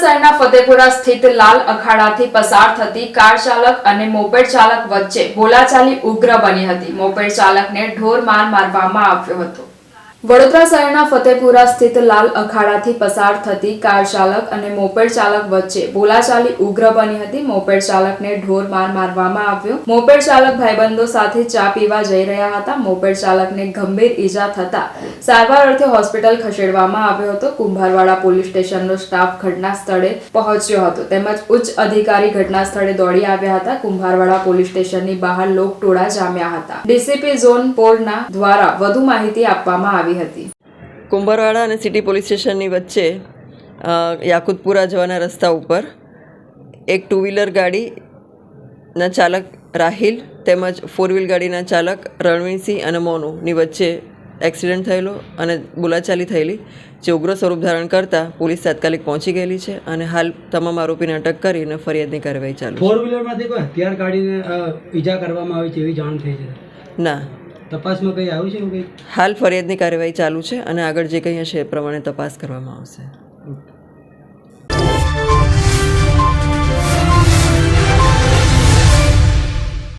શહેરના ફતેપુરા સ્થિત લાલ અખાડાથી પસાર થતી કાર ચાલક અને મોપેડ ચાલક વચ્ચે બોલાચાલી ઉગ્ર બની હતી. મોપેડ ચાલકને ઢોર માર મારવામાં આવ્યો હતો. વડોદરા શહેરના ફતેપુરા સ્થિત લાલ અખાડાથી પસાર થતી કાર ચાલક અને મોપેડ ચાલક વચ્ચે બોલાચાલી ઉગ્ર બની હતી. મોપેડ ચાલકને ઢોર માર મારવામાં આવ્યો. મોપેડ ચાલક ભાઈબંધો સાથે ચા પીવા જઈ રહ્યા હતા. મોપેડ ચાલકને ગંભીર ઈજા થતા સારવાર અર્થે હોસ્પિટલ ખસેડવામાં આવ્યો હતો. કુંભારવાડા પોલીસ સ્ટેશનનો સ્ટાફ ઘટના સ્થળે પહોંચ્યો હતો. તેમજ ઉચ્ચ અધિકારી ઘટના સ્થળે દોડી આવ્યા હતા. કુંભારવાડા પોલીસ સ્ટેશનની બહાર લોકટોળા જામ્યા હતા. ડીસીપી ઝોન ફોરના દ્વારા વધુ માહિતી આપવામાં આવી હતી. કુંભારવાડા અને સિટી પોલીસ સ્ટેશનની વચ્ચે યાકુતપુરા જવાના રસ્તા ઉપર એક ટુ વ્હીલર ગાડીના ચાલક રાહિલ તેમજ ફોર વ્હીલ ગાડીના ચાલક રણવીરસિંહ અને મોનુની વચ્ચે એક્સિડન્ટ થયેલો અને બોલાચાલી થયેલી જે ઉગ્ર સ્વરૂપ ધારણ કરતાં પોલીસ તાત્કાલિક પહોંચી ગયેલી છે અને હાલ તમામ આરોપીને અટક કરીને ફરિયાદની કાર્યવાહી ચાલુ ફોર વ્હીલરમાંથી કોઈ હથિયાર કાઢીને ઈજા કરવામાં આવી છે એવી જાણ થઈ છે? ના. તપાસમાં કંઈ આવ્યું છે હાલ ફરિયાદની કાર્યવાહી ચાલુ છે અને આગળ જે કંઈ હશે એ પ્રમાણે તપાસ કરવામાં આવશે.